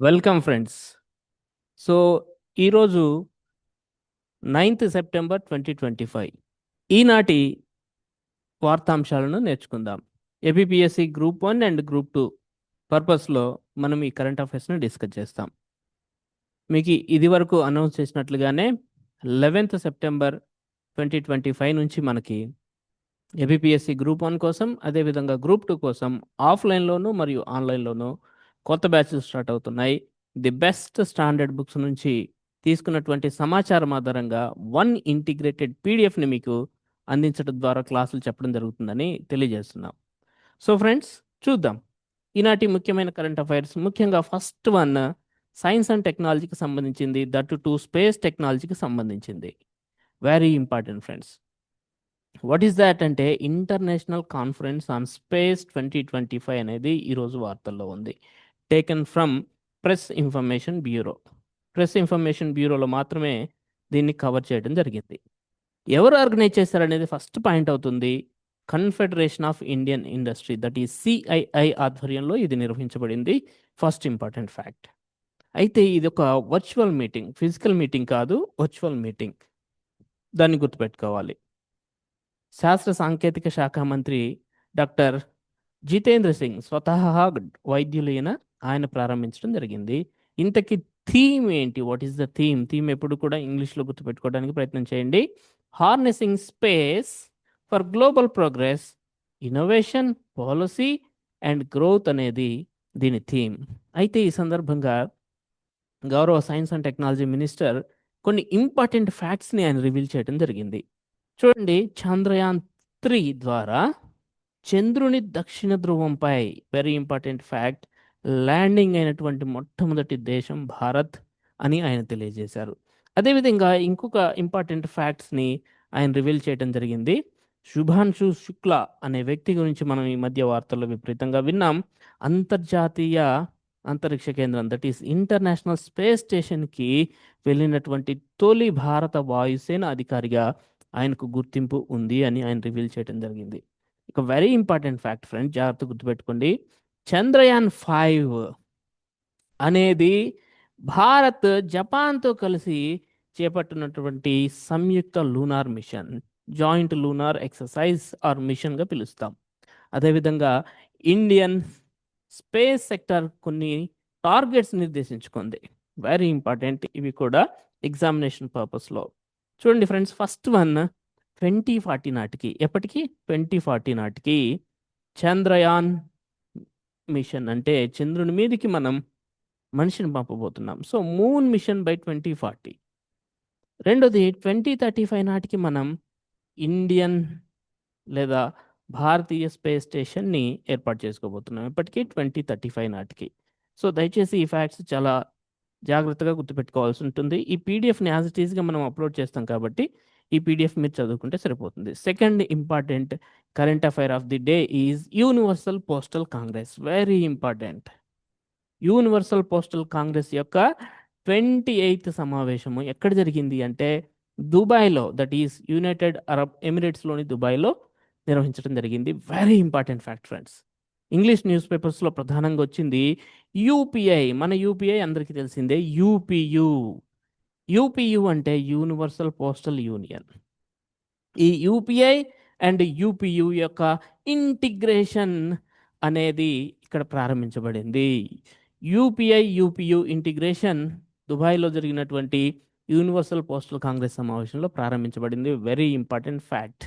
Welcome friends so ఈరోజు ninth September twenty twenty five ఈనాటి వార్తాంశాలను నేర్చుకుందాం. APSC group one and group two పర్పస్లో మనం ఈ కరెంట్ అఫైర్స్ని డిస్కస్ చేస్తాం. మీకు ఇది వరకు announce చేసినట్లుగానే eleventh September twenty twenty five నుంచి మనకి ఏపీఎస్సి గ్రూప్ వన్ కోసం అదేవిధంగా గ్రూప్ టూ కోసం ఆఫ్లైన్లోను మరియు ఆన్లైన్లోను కొత్త బ్యాచ్లు స్టార్ట్ అవుతున్నాయి. ది బెస్ట్ స్టాండర్డ్ బుక్స్ నుంచి తీసుకున్నటువంటి సమాచారం ఆధారంగా వన్ ఇంటిగ్రేటెడ్ పీడిఎఫ్ని మీకు అందించడం ద్వారా క్లాసులు చెప్పడం జరుగుతుందని తెలియజేస్తున్నాం. సో ఫ్రెండ్స్ చూద్దాం. ఈనాటి ముఖ్యమైన కరెంట్ అఫైర్స్. ముఖ్యంగా ఫస్ట్ వన్ సైన్స్ అండ్ టెక్నాలజీకి సంబంధించింది. దట్ టు స్పేస్ టెక్నాలజీకి సంబంధించింది. Very important friends. What is that అంటే international conference on space twenty twenty five అనేది ఈరోజు వార్తల్లో ఉంది. Taken from press information bureau press information బ్యూరోలో మాత్రమే దీన్ని కవర్ చేయడం జరిగింది. ఎవరు ఆర్గనైజ్ చేశారనేది ఫస్ట్ పాయింట్ అవుతుంది. Confederation of Indian industry that ఈ సిఐఐ ఆధ్వర్యంలో ఇది నిర్వహించబడింది. ఫస్ట్ ఇంపార్టెంట్ ఫ్యాక్ట్ అయితే ఇది ఒక వర్చువల్ మీటింగ్ ఫిజికల్ మీటింగ్ కాదు వర్చువల్ మీటింగ్ దాన్ని గుర్తుపెట్టుకోవాలి. శాస్త్ర సాంకేతిక శాఖ మంత్రి డాక్టర్ జితేంద్ర సింగ్ స్వతహా వైద్యులైన ఆయన ప్రారంభించడం జరిగింది. ఇంతకీ థీమ్ ఏంటి? What is the theme theme ఎప్పుడు కూడా ఇంగ్లీష్లో గుర్తుపెట్టుకోవడానికి ప్రయత్నం చేయండి. Harnessing space for global progress innovation policy and growth అనేది దీని థీమ్. అయితే ఈ సందర్భంగా గౌరవ సైన్స్ అండ్ టెక్నాలజీ మినిస్టర్ కొన్ని ఇంపార్టెంట్ ఫ్యాక్ట్స్ని ఆయన రివీల్ చేయడం జరిగింది. చూడండి చంద్రయాన్ త్రీ ద్వారా చంద్రుని దక్షిణ ధ్రువంపై వెరీ ఇంపార్టెంట్ ఫ్యాక్ట్ ల్యాండింగ్ అయినటువంటి మొట్టమొదటి దేశం భారత్ అని ఆయన తెలియజేశారు. అదేవిధంగా ఇంకొక ఇంపార్టెంట్ ఫ్యాక్ట్స్ని ఆయన రివీల్ చేయడం జరిగింది. శుభాంశు శుక్ల అనే వ్యక్తి గురించి మనం ఈ మధ్య వార్తల్లో విపరీతంగా విన్నాం. అంతర్జాతీయ అంతరిక్ష కేంద్రం దట్ ఈస్ ఇంటర్నేషనల్ స్పేస్ స్టేషన్కి వెళ్ళినటువంటి తొలి భారత వాయుసేన అధికారిగా ఆయనకు గుర్తింపు ఉంది అని ఆయన రివీల్ చేయడం జరిగింది. ఇక వెరీ ఇంపార్టెంట్ ఫ్యాక్ట్ ఫ్రెండ్ జాగ్రత్త గుర్తుపెట్టుకోండి. చంద్రయాన్ ఫైవ్ అనేది భారత్ జపాన్తో కలిసి చేపట్టినటువంటి సంయుక్త lunar mission joint lunar exercise or మిషన్గా పిలుస్తాం. అదేవిధంగా ఇండియన్ స్పేస్ సెక్టర్ కొన్ని టార్గెట్స్ నిర్దేశించుకుంది. వెరీ ఇంపార్టెంట్ ఇవి కూడా ఎగ్జామినేషన్ పర్పస్లో చూడండి friends first one twenty forty నాటికి ఎప్పటికి? ట్వంటీ ఫార్టీ నాటికి చంద్రయాన్ మిషన్ అంటే చంద్రుని మీదకి మనం మనిషిని పంపబోతున్నాం. So moon mission by twenty forty. రెండోది ట్వంటీ థర్టీ ఫైవ్ నాటికి మనం ఇండియన్ లేదా భారతీయ స్పేస్ స్టేషన్ని ఏర్పాటు చేసుకోబోతున్నాం. ఇప్పటికీ ట్వంటీ థర్టీ ఫైవ్ నాటికి. సో దయచేసి ఈ ఫ్యాక్ట్స్ చాలా జాగ్రత్తగా గుర్తుపెట్టుకోవాల్సి ఉంటుంది. ఈ పీడిఎఫ్ని యాజ్ ఇట్ ఈస్గా మనం అప్లోడ్ చేస్తాం కాబట్టి ఈ పీడిఎఫ్ మీరు చదువుకుంటే సరిపోతుంది. Second important current affair of the day is Universal Postal Congress very important Universal Postal Congress యొక్క ట్వంటీ ఎయిత్ సమావేశము ఎక్కడ జరిగింది అంటే దుబాయ్లో దట్ ఈస్ యునైటెడ్ అరబ్ ఎమిరేట్స్లోని దుబాయ్లో నిర్వహించడం జరిగింది. Very important fact friends English news పేపర్స్లో ప్రధానంగా వచ్చింది యూపీఐ మన యూపీఐ అందరికీ తెలిసిందే. యూపీయూ యూపీయు అంటే యూనివర్సల్ పోస్టల్ యూనియన్. ఈ యూపీఐ అండ్ యూపీయు యొక్క ఇంటిగ్రేషన్ అనేది ఇక్కడ ప్రారంభించబడింది. యూపీఐ యూపీయు ఇంటిగ్రేషన్ దుబాయ్లో జరిగినటువంటి యూనివర్సల్ పోస్టల్ కాంగ్రెస్ సమావేశంలో ప్రారంభించబడింది. వెరీ ఇంపార్టెంట్ ఫ్యాక్ట్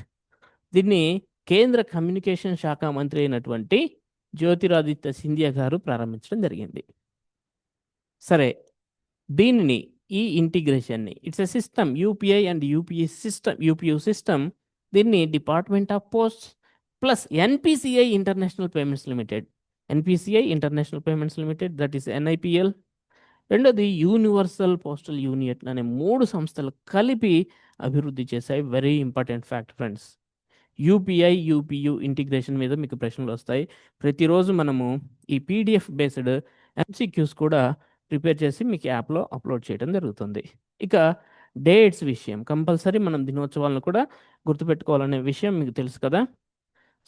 దీన్ని కేంద్ర కమ్యూనికేషన్ శాఖ మంత్రి అయినటువంటి జ్యోతిరాదిత్య సింధియా గారు ప్రారంభించడం జరిగింది. సరే దీనిని ఈ ఇంటిగ్రేషన్ని. It's a system UPI and UPI system UPU system దీన్ని department of post plus NPCI international payments limited NPCI international payments limited that is NIPL రెండోది యూనివర్సల్ పోస్టల్ యూనియన్ అనే మూడు సంస్థలు కలిపి అభివృద్ధి చేశాయి. Very important fact friends UPI UPU integration మీద మీకు ప్రశ్నలు వస్తాయి. ప్రతిరోజు మనము ఈ పీడిఎఫ్ బేస్డ్ ఎంసీక్యూస్ కూడా ప్రిపేర్ చేసి మీకు యాప్లో అప్లోడ్ చేయడం జరుగుతుంది. ఇక డేట్స్ విషయం కంపల్సరీ మనం దినోత్సవాలను కూడా గుర్తుపెట్టుకోవాలనే విషయం మీకు తెలుసు కదా?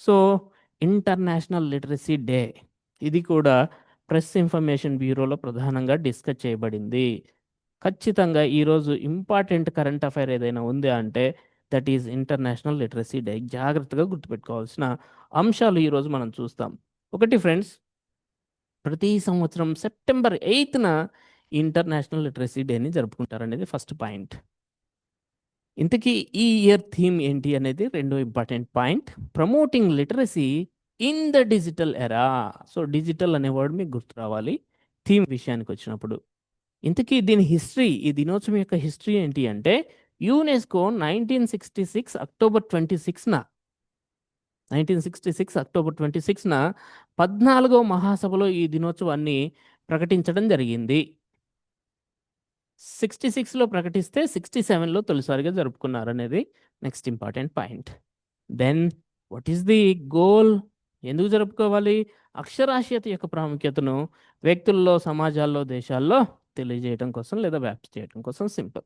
సో ఇంటర్నేషనల్ లిటరసీ డే ఇది కూడా ప్రెస్ ఇన్ఫర్మేషన్ బ్యూరోలో ప్రధానంగా డిస్కస్ చేయబడింది. ఖచ్చితంగా ఈరోజు ఇంపార్టెంట్ కరెంట్ అఫైర్ ఏదైనా ఉంది అంటే that is international literacy day. జాగ్రత్తగా గుర్తుపెట్టుకోవాల్సిన అంశాలు ఈరోజు మనం చూస్తాం. ఒకటి ఫ్రెండ్స్ ప్రతి సంవత్సరం సెప్టెంబర్ ఎయిత్న ఇంటర్నేషనల్ లిటరసీ డేని జరుపుకుంటారనేది ఫస్ట్ పాయింట్. ఇంతకీ ఈ ఇయర్ థీమ్ ఏంటి అనేది రెండో important point. Promoting literacy in the digital era. So digital అనే వర్డ్ మీకు గుర్తు రావాలి. థీమ్ విషయానికి వచ్చినప్పుడు. ఇంతకీ దీని హిస్టరీ ఈ దినోత్సవం యొక్క హిస్టరీ ఏంటి అంటే UNESCO nineteen sixty six October twenty సిక్స్న nineteen sixty six October twenty సిక్స్న పద్నాలుగో మహాసభలో ఈ దినోత్సవాన్ని ప్రకటించడం జరిగింది. సిక్స్టీ సిక్స్లో ప్రకటిస్తే సిక్స్టీ సెవెన్లో తొలిసారిగా జరుపుకున్నారు అనేది next important point. Then what is the goal? ఎందుకు జరుపుకోవాలి? అక్షరాస్యత యొక్క ప్రాముఖ్యతను వ్యక్తుల్లో సమాజాల్లో దేశాల్లో తెలియజేయడం కోసం లేదా వ్యాప్తి చేయడం కోసం సింపుల్.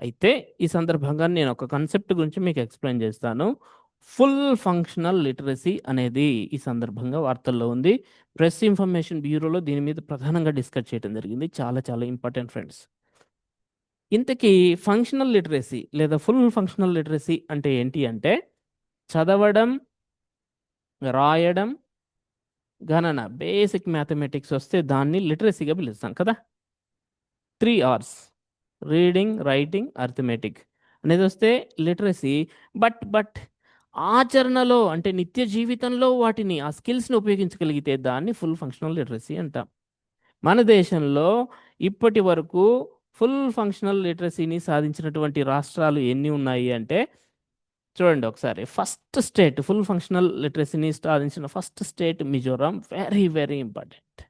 అయితే ఈ సందర్భంగా నేను ఒక కాన్సెప్ట్ గురించి మీకు ఎక్స్ప్లెయిన్ చేస్తాను. ఫుల్ ఫంక్షనల్ లిటరసీ అనేది ఈ సందర్భంగా వార్తల్లో ఉంది. ప్రెస్ ఇన్ఫర్మేషన్ బ్యూరోలో దీని మీద ప్రధానంగా డిస్కస్ చేయడం జరిగింది. చాలా చాలా ఇంపార్టెంట్ ఫ్రెండ్స్. ఇంతకీ ఫంక్షనల్ లిటరసీ లేదా ఫుల్ ఫంక్షనల్ లిటరసీ అంటే ఏంటి అంటే చదవడం రాయడం గణన బేసిక్ మ్యాథమెటిక్స్ వస్తే దాన్ని లిటరసీగా పిలుస్తాం కదా. Three hours. Reading writing arithmetic అనేది వస్తే లిటరసీ. బట్ బట్ ఆచరణలో అంటే నిత్య జీవితంలో వాటిని ఆ స్కిల్స్ని ఉపయోగించగలిగితే దాన్ని ఫుల్ ఫంక్షనల్ లిటరసీ అంటాం. మన దేశంలో ఇప్పటి వరకు ఫుల్ ఫంక్షనల్ లిటరసీని సాధించినటువంటి రాష్ట్రాలు ఎన్ని ఉన్నాయి అంటే చూడండి ఒకసారి. ఫస్ట్ స్టేట్ ఫుల్ ఫంక్షనల్ లిటరసీని సాధించిన first state Mizoram. Very very important.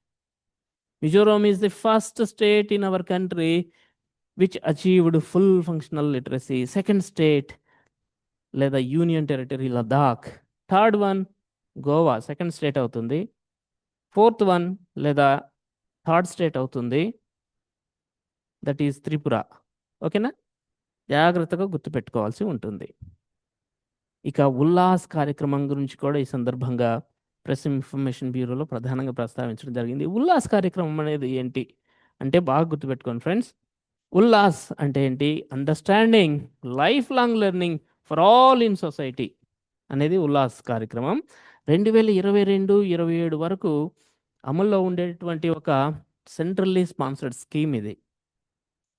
Mizoram is the first state in our country which achieved full functional literacy. Second state లేదా union territory Ladakh third one Goa second state అవుతుంది. Fourth one లేదా third state అవుతుంది. That is Tripura. ఓకేనా? జాగ్రత్తగా గుర్తుపెట్టుకోవాల్సి ఉంటుంది. ఇక ఉల్లాస్ కార్యక్రమం గురించి కూడా ఈ సందర్భంగా ప్రెస్ ఇన్ఫర్మేషన్ బ్యూరోలో ప్రధానంగా ప్రస్తావించడం జరిగింది. ఉల్లాస్ కార్యక్రమం అనేది ఏంటి? అంటే బాగా గుర్తుపెట్టుకోండి ఫ్రెండ్స్. ఉల్లాస్ అంటే ఏంటి? Understanding life long learning for all in society అనేది ఉల్లాస్ కార్యక్రమం. రెండు వేల ఇరవై రెండు ఇరవై ఏడు వరకు అమల్లో ఉండేటువంటి ఒక సెంట్రల్లీ స్పాన్సర్డ్ స్కీమ్ ఇది.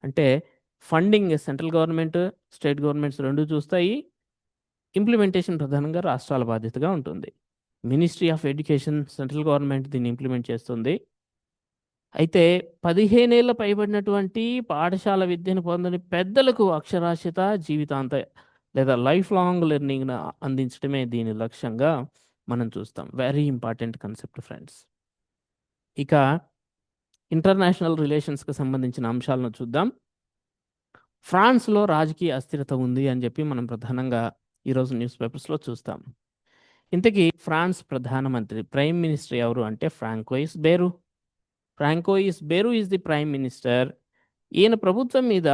అంటే funding central government state governments రెండు చూస్తాయి. ఇంప్లిమెంటేషన్ ప్రధానంగా రాష్ట్రాల బాధ్యతగా ఉంటుంది. Ministry of education central government దీన్ని ఇంప్లిమెంట్ చేస్తుంది. అయితే పదిహేనేళ్ళ పైబడినటువంటి పాఠశాల విద్యను పొందని పెద్దలకు అక్షరాస్యత జీవితాంత లేదా లైఫ్ లాంగ్ లెర్నింగ్ను అందించడమే దీని లక్ష్యంగా మనం చూస్తాం. Very important concept friends. ఇక ఇంటర్నేషనల్ రిలేషన్స్కి సంబంధించిన అంశాలను చూద్దాం. ఫ్రాన్స్లో రాజకీయ అస్థిరత ఉంది అని చెప్పి మనం ప్రధానంగా ఈరోజు న్యూస్ పేపర్స్లో చూస్తాం. ఇంతకీ ఫ్రాన్స్ ప్రధానమంత్రి ప్రైమ్ మినిస్టర్ ఎవరు అంటే Francois Bayrou Francois Bayrou is the prime minister. ఈయన ప్రభుత్వం మీద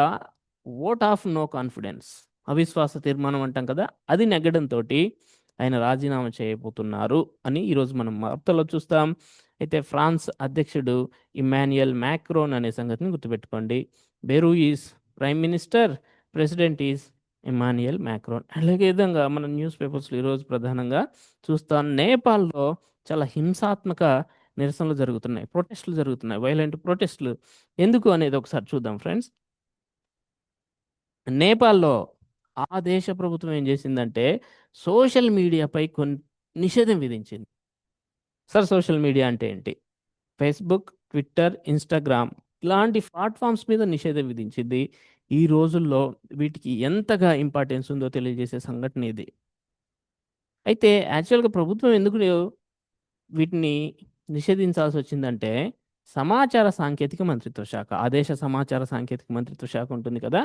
ఓట్ ఆఫ్ నో కాన్ఫిడెన్స్. అవిశ్వాస తీర్మానం అంటాం కదా అది నెగ్గడంతో ఆయన రాజీనామా చేయబోతున్నారు అని ఈరోజు మనం వార్తల్లో చూస్తాం. అయితే ఫ్రాన్స్ అధ్యక్షుడు ఇమాన్యుయల్ మ్యాక్రోన్ అనే సంగతిని గుర్తుపెట్టుకోండి. Bayrou is prime minister president is Emmanuel Macron అలాగే విధంగా మన న్యూస్ పేపర్స్లో ఈరోజు ప్రధానంగా చూస్తాం నేపాల్లో చాలా హింసాత్మక నిరసనలు జరుగుతున్నాయి ప్రొటెస్టులు జరుగుతున్నాయి వైలెంట్ ప్రొటెస్టులు. ఎందుకు అనేది ఒకసారి చూద్దాం ఫ్రెండ్స్. నేపాల్లో ఆ దేశ ప్రభుత్వం ఏం చేసిందంటే సోషల్ మీడియాపై కొన్ని నిషేధం విధించింది. సార్ సోషల్ మీడియా అంటే ఏంటి? ఫేస్బుక్ ట్విట్టర్ ఇన్స్టాగ్రామ్ ఇలాంటి ప్లాట్ఫామ్స్ మీద నిషేధం విధించింది. ఈ రోజుల్లో వీటికి ఎంతగా ఇంపార్టెన్స్ ఉందో తెలియజేసే సంఘటన ఇది. అయితే యాక్చువల్గా ప్రభుత్వం ఎందుకు వీటిని నిషేధించాల్సి వచ్చిందంటే సమాచార సాంకేతిక మంత్రిత్వ శాఖ ఆదేశ సమాచార సాంకేతిక మంత్రిత్వ శాఖ ఉంటుంది కదా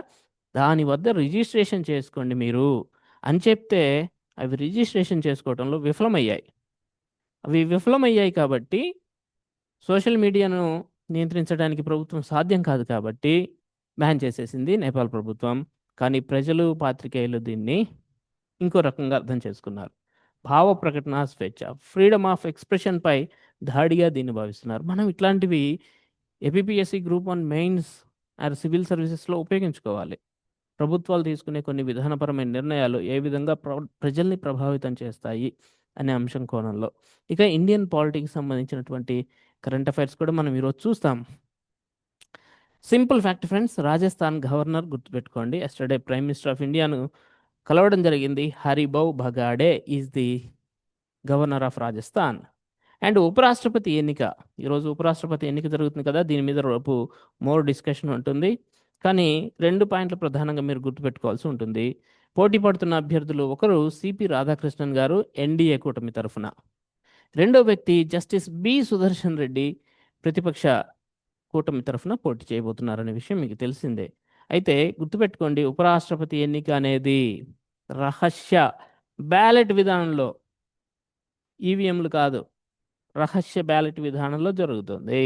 దాని వద్ద రిజిస్ట్రేషన్ చేసుకోండి మీరు అని చెప్తే అవి రిజిస్ట్రేషన్ చేసుకోవడంలో విఫలమయ్యాయి. అవి విఫలమయ్యాయి కాబట్టి సోషల్ మీడియాను నియంత్రించడానికి ప్రభుత్వం సాధ్యం కాదు కాబట్టి బ్యాన్ చేసేసింది నేపాల్ ప్రభుత్వం. కానీ ప్రజలు పాత్రికేయులు దీన్ని ఇంకో రకంగా అర్థం చేసుకున్నారు. భావ ప్రకటన స్వేచ్ఛ ఫ్రీడమ్ ఆఫ్ ఎక్స్ప్రెషన్పై దాడిగా దీన్ని భావిస్తున్నారు. మనం ఇట్లాంటివి APSC group one mains or civil సర్వీసెస్లో ఉపయోగించుకోవాలి. ప్రభుత్వాలు తీసుకునే కొన్ని విధానపరమైన నిర్ణయాలు ఏ విధంగా ప్ర ప్రజల్ని ప్రభావితం చేస్తాయి అనే అంశం కోణంలో. ఇక ఇండియన్ పాలిటిక్స్ సంబంధించినటువంటి కరెంట్ అఫైర్స్ కూడా మనం ఈరోజు చూస్తాం. Simple fact friends Rajasthan governor గుర్తుపెట్టుకోండి. ఎస్టర్డే ప్రైమ్ మినిస్టర్ ఆఫ్ ఇండియాను కలవడం జరిగింది. Haribhau Bagade is the governor of Rajasthan. And ఉపరాష్ట్రపతి ఎన్నిక. ఈరోజు ఉపరాష్ట్రపతి ఎన్నిక జరుగుతుంది కదా దీని మీద రేపు మోర్ డిస్కషన్ ఉంటుంది. కానీ రెండు పాయింట్లు ప్రధానంగా మీరు గుర్తుపెట్టుకోవాల్సి ఉంటుంది. పోటీ పడుతున్న అభ్యర్థులు ఒకరు సిపి రాధాకృష్ణన్ గారు ఎన్డీఏ కూటమి తరఫున. రెండో వ్యక్తి జస్టిస్ బి సుదర్శన్ రెడ్డి ప్రతిపక్ష కూటమి తరఫున పోటీ చేయబోతున్నారనే విషయం మీకు తెలిసిందే. అయితే గుర్తుపెట్టుకోండి ఉపరాష్ట్రపతి ఎన్నిక అనేది రహస్య బ్యాలెట్ విధానంలో ఈవీఎంలు కాదు రహస్య బ్యాలెట్ విధానంలో జరుగుతుంది.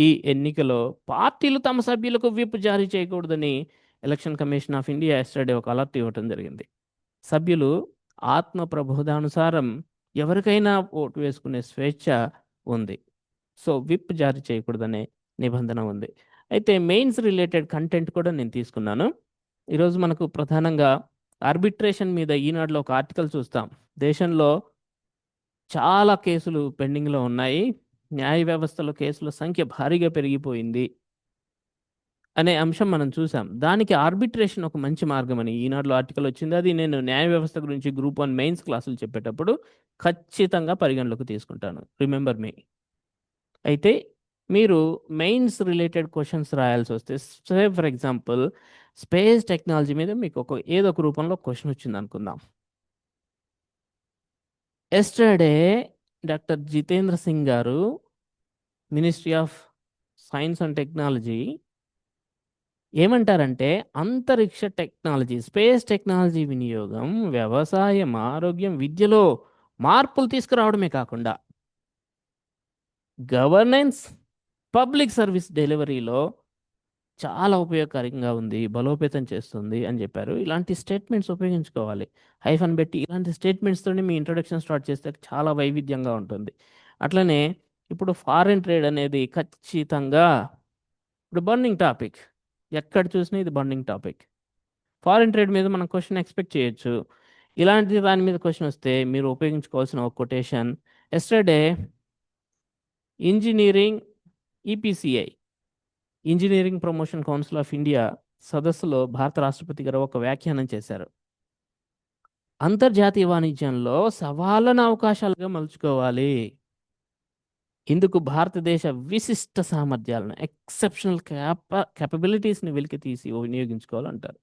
ఈ ఎన్నికలో పార్టీలు తమ సభ్యులకు విప్ జారీ చేయకూడదని election commission of India yesterday ఒక అలర్ట్ ఇవ్వటం జరిగింది. సభ్యులు ఆత్మ ప్రబోధానుసారం ఎవరికైనా ఓటు వేసుకునే స్వేచ్ఛ ఉంది. సో విప్ జారీ చేయకూడదనే నిబంధన ఉంది. అయితే మెయిన్స్ రిలేటెడ్ కంటెంట్ కూడా నేను తీసుకున్నాను. ఈరోజు మనకు ప్రధానంగా ఆర్బిట్రేషన్ మీద ఈనాడులో ఒక ఆర్టికల్ చూస్తాం. దేశంలో చాలా కేసులు పెండింగ్లో ఉన్నాయి. న్యాయ వ్యవస్థలో కేసుల సంఖ్య భారీగా పెరిగిపోయింది అనే అంశం మనం చూసాం. దానికి ఆర్బిట్రేషన్ ఒక మంచి మార్గం అని ఈనాడులో ఆర్టికల్ వచ్చింది. అది నేను న్యాయ వ్యవస్థ గురించి గ్రూప్ వన్ మెయిన్స్ క్లాసులు చెప్పేటప్పుడు ఖచ్చితంగా పరిగణలోకి తీసుకుంటాను. రిమెంబర్ మీ అయితే మీరు మెయిన్స్ రిలేటెడ్ క్వశ్చన్స్ రాయాల్సి వస్తే say for example space technology మీద మీకు ఒక ఏదో ఒక రూపంలో క్వశ్చన్ వచ్చింది అనుకుందాం yesterday doctor Jitendra Singh garu ministry of science and technology ఏమంటారంటే అంతరిక్ష టెక్నాలజీ స్పేస్ టెక్నాలజీ వినియోగం వ్యవసాయం ఆరోగ్యం విద్యలో మార్పులు తీసుకురావడమే కాకుండా గవర్నెన్స్ పబ్లిక్ సర్వీస్ డెలివరీలో చాలా ఉపయోగకరంగా ఉంది బలోపేతం చేస్తుంది అని చెప్పారు. ఇలాంటి స్టేట్మెంట్స్ ఉపయోగించుకోవాలి. హైఫన్ పెట్టి ఇలాంటి స్టేట్మెంట్స్తోనే మీ ఇంట్రొడక్షన్ స్టార్ట్ చేస్తే చాలా వైవిధ్యంగా ఉంటుంది. అట్లనే ఇప్పుడు ఫారిన్ ట్రేడ్ అనేది ఖచ్చితంగా ఇప్పుడు బర్నింగ్ టాపిక్. ఎక్కడ చూసినా ఇది బర్నింగ్ టాపిక్. ఫారిన్ ట్రేడ్ మీద మనం క్వశ్చన్ ఎక్స్పెక్ట్ చేయొచ్చు. ఇలాంటి దాని మీద క్వశ్చన్ వస్తే మీరు ఉపయోగించుకోవాల్సిన ఒక quotation. Yesterday engineering EPCI. Engineering promotion council of India సదస్సులో భారత రాష్ట్రపతి గారు ఒక వ్యాఖ్యానం చేశారు. అంతర్జాతీయ వాణిజ్యంలో సవాళ్ళను అవకాశాలుగా మలుచుకోవాలి. ఇందుకు భారతదేశ విశిష్ట సామర్థ్యాలను ఎక్సెప్షనల్ క్యాప క్యాపబిలిటీస్ని వెలికి తీసి వినియోగించుకోవాలంటారు.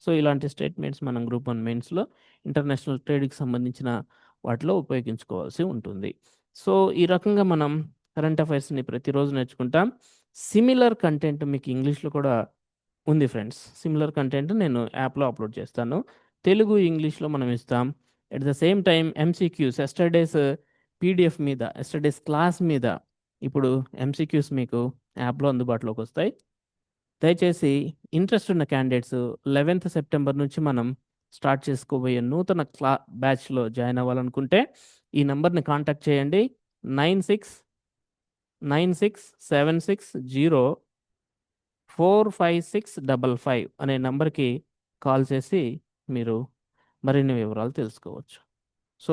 సో ఇలాంటి స్టేట్మెంట్స్ మనం గ్రూప్ వన్ మెయిన్స్లో ఇంటర్నేషనల్ ట్రేడ్కి సంబంధించిన వాటిలో ఉపయోగించుకోవాల్సి ఉంటుంది. సో ఈ రకంగా మనం కరెంట్ అఫైర్స్ని ప్రతిరోజు నేర్చుకుంటాం. సిమిలర్ కంటెంట్ మీకు ఇంగ్లీష్లో కూడా ఉంది ఫ్రెండ్స్ సిమిలర్ కంటెంట్ నేను యాప్లో అప్లోడ్ చేస్తాను. తెలుగు ఇంగ్లీష్లో మనం ఇస్తాం. At the same time MCQs yesterday's PDF మీద ఎస్టర్డేస్ క్లాస్ మీద ఇప్పుడు ఎంసీక్యూస్ మీకు యాప్లో అందుబాటులోకి వస్తాయి. దయచేసి ఇంట్రెస్ట్ ఉన్న క్యాండిడేట్స్ లెవెన్త్ సెప్టెంబర్ నుంచి మనం స్టార్ట్ చేసుకోబోయే నూతన క్లా బ్యాచ్లో జాయిన్ అవ్వాలనుకుంటే ఈ నెంబర్ని కాంటాక్ట్ చేయండి. Nine six nine six seven six zero four five six double five అనే నంబర్కి కాల్ చేసి మీరు మరిన్ని వివరాలు తెలుసుకోవచ్చు.